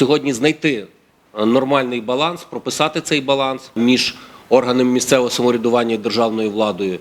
сьогодні знайти е, нормальний баланс, прописати цей баланс між органами місцевого самоврядування і державною владою.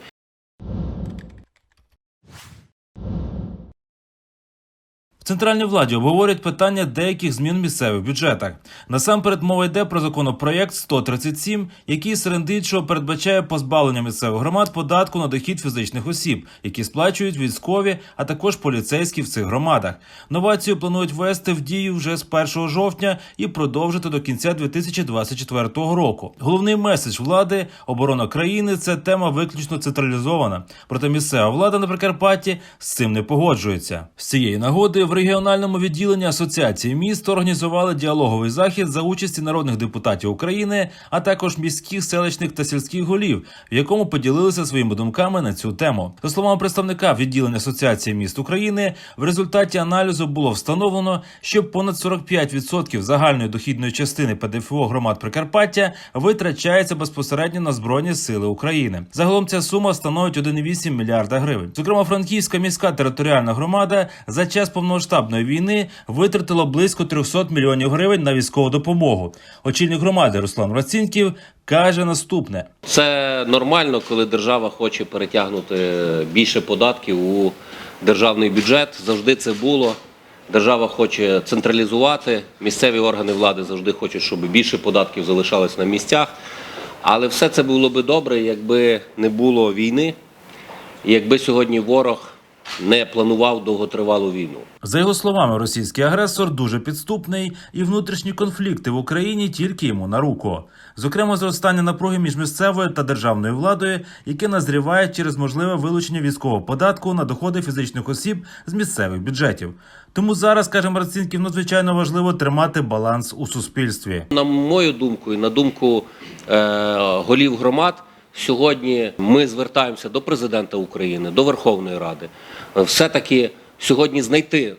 Центральній владі обговорюють питання деяких змін в місцевих бюджетах. Насамперед мова йде про законопроєкт 137, який середньо передбачає позбавлення місцевих громад податку на дохід фізичних осіб, які сплачують військові, а також поліцейські в цих громадах. Новацію планують ввести в дію вже з 1 жовтня і продовжити до кінця 2024 року. Головний меседж влади оборона країни це тема виключно централізована. Проте місцева влада на Прикарпатті з цим не погоджується. З цієї нагоди в регіональному відділенні асоціації міст організували діалоговий захід за участі народних депутатів України, а також міських, селищних та сільських голів, в якому поділилися своїми думками на цю тему. За словами представника відділення асоціації міст України, в результаті аналізу було встановлено, що понад 45% загальної дохідної частини ПДФО громад Прикарпаття витрачається безпосередньо на збройні сили України. Загалом ця сума становить 1,8 мільярда гривень. Зокрема, Франківська міська територіальна громада за час повномасштабної війни витратила близько 300 мільйонів гривень на військову допомогу. Очільник громади Руслан Рацінків каже наступне: Це нормально, коли держава хоче перетягнути більше податків у державний бюджет. Завжди це було. Держава хоче централізувати, місцеві органи влади завжди хочуть, щоб більше податків залишалось на місцях. Але все це було би добре, якби не було війни, якби сьогодні ворог не планував довготривалу війну. За його словами, російський агресор дуже підступний, і внутрішні конфлікти в Україні тільки йому на руку. Зокрема, зростання напруги між місцевою та державною владою, яке назріває через можливе вилучення військового податку на доходи фізичних осіб з місцевих бюджетів. Тому зараз, каже Марцинків, надзвичайно важливо тримати баланс у суспільстві. На мою думку і на думку е, голів громад, сьогодні ми звертаємося до президента України, до Верховної Ради. Е, Все-таки сьогодні знайти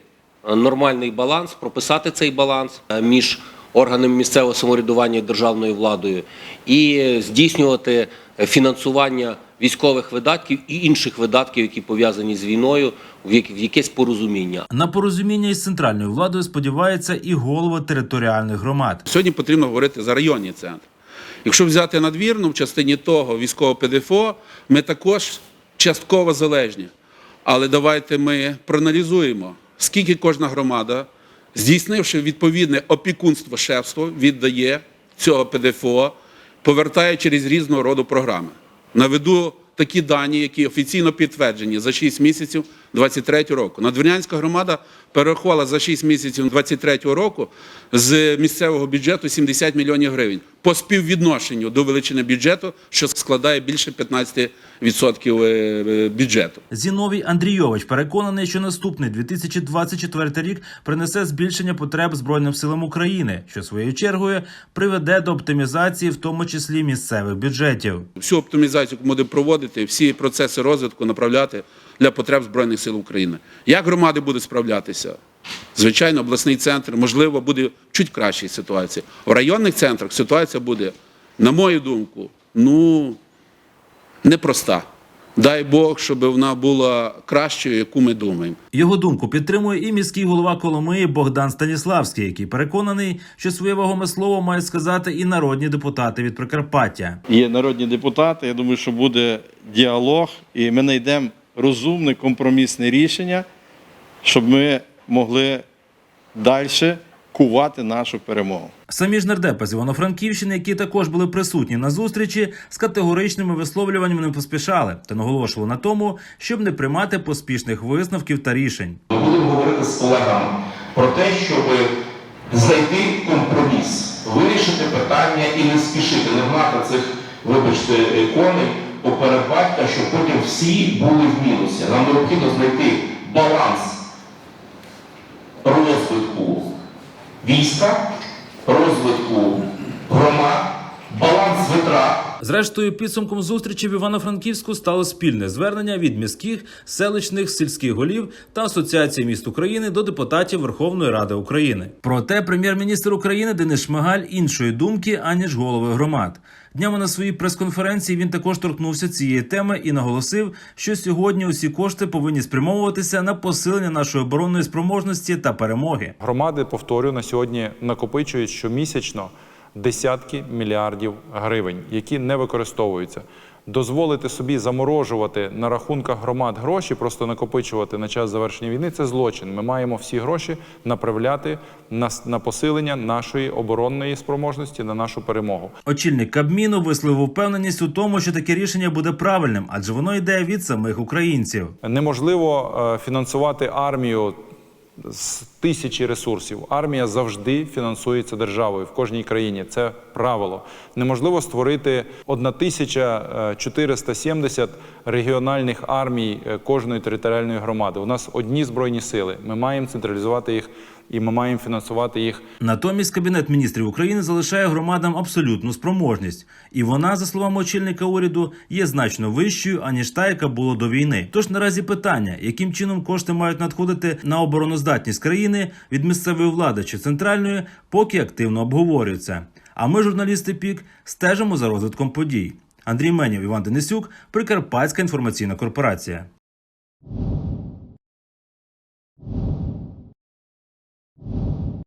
е, нормальний баланс, прописати цей баланс е, між органами місцевого самоврядування і державною владою і здійснювати фінансування військових видатків і інших видатків, які пов'язані з війною, в якесь порозуміння. На порозуміння із центральною владою сподіваються і голови територіальних громад. Сьогодні потрібно говорити за районні центри. Якщо взяти надвірну в частині того військового ПДФО, ми також частково залежні. Але давайте ми проаналізуємо, скільки кожна громада, здійснивши відповідне опікунство шефство, віддає цього ПДФО, повертає через різного роду програми. Наведу такі дані, які офіційно підтверджені за 6 місяців 23 року. Надвірнянська громада перерахувала за 6 місяців 23 року з місцевого бюджету 70 мільйонів гривень по співвідношенню до величини бюджету, що складає більше 15% е, бюджету. Зіновій Андрійович переконаний, що наступний 2024 рік принесе збільшення потреб Збройним силам України, що своєю чергою приведе до оптимізації, в тому числі місцевих бюджетів. всю оптимізацію, буде проводити, всі процеси розвитку направляти для потреб Збройних сил України. Як громади будуть справлятися? Звичайно, обласний центр, можливо, буде в чуть кращій ситуації. В районних центрах ситуація буде, на мою думку, ну, непроста. Дай Бог, щоб вона була кращою, яку ми думаємо. Його думку підтримує і міський голова Коломиї Богдан Станіславський, який переконаний, що своє вагоме слово мають сказати і народні депутати від Прикарпаття. є народні депутати. Я думаю, що буде діалог, і ми знайдемо розумне компромісне рішення, щоб ми могли далі кувати нашу перемогу. Самі ж нардепи з Івано-Франківщини, які також були присутні на зустрічі, з категоричними висловлюваннями не поспішали та наголошували на тому, щоб не приймати поспішних висновків та рішень. Ми будемо говорити з колегами про те, щоб знайти компроміс, вирішити питання і не спішити, не гнати цих, вибачте, коней батька, щоб потім всі були в мінусі. Нам необхідно знайти баланс розвитку війська, розвитку громад, баланс витрат Зрештою, підсумком зустрічі в Івано-Франківську стало спільне звернення від міських, селищних, сільських голів та Асоціації міст України до депутатів Верховної Ради України. Проте прем'єр-міністр України Денис Шмигаль іншої думки аніж голови громад. Днями на своїй прес-конференції він також торкнувся цієї теми і наголосив, що сьогодні усі кошти повинні спрямовуватися на посилення нашої оборонної спроможності та перемоги. Громади, повторюю, на сьогодні накопичують щомісячно десятки мільярдів гривень, які не використовуються. Дозволити собі заморожувати на рахунках громад гроші, просто накопичувати на час завершення війни це злочин. Ми маємо всі гроші направляти на, на посилення нашої оборонної спроможності на нашу перемогу. Очільник Кабміну висловив впевненість у тому, що таке рішення буде правильним, адже воно йде від самих українців. Неможливо е, фінансувати армію з тисячі ресурсів. Армія завжди фінансується державою в кожній країні. Це правило. Неможливо створити 1470 регіональних армій е, кожної територіальної громади. У нас одні збройні сили. Ми маємо централізувати їх і ми маємо фінансувати їх Натомість Кабінет міністрів України залишає громадам абсолютну спроможність, і вона, за словами очільника уряду, є значно вищою аніж та, яка була до війни. Тож наразі питання, яким чином кошти мають надходити на обороноздатність країни від місцевої влади чи центральної, поки активно обговорюється. А ми, журналісти ПІК, стежимо за розвитком подій. Андрій Менєв, Іван Денисюк, Прикарпатська інформаційна корпорація.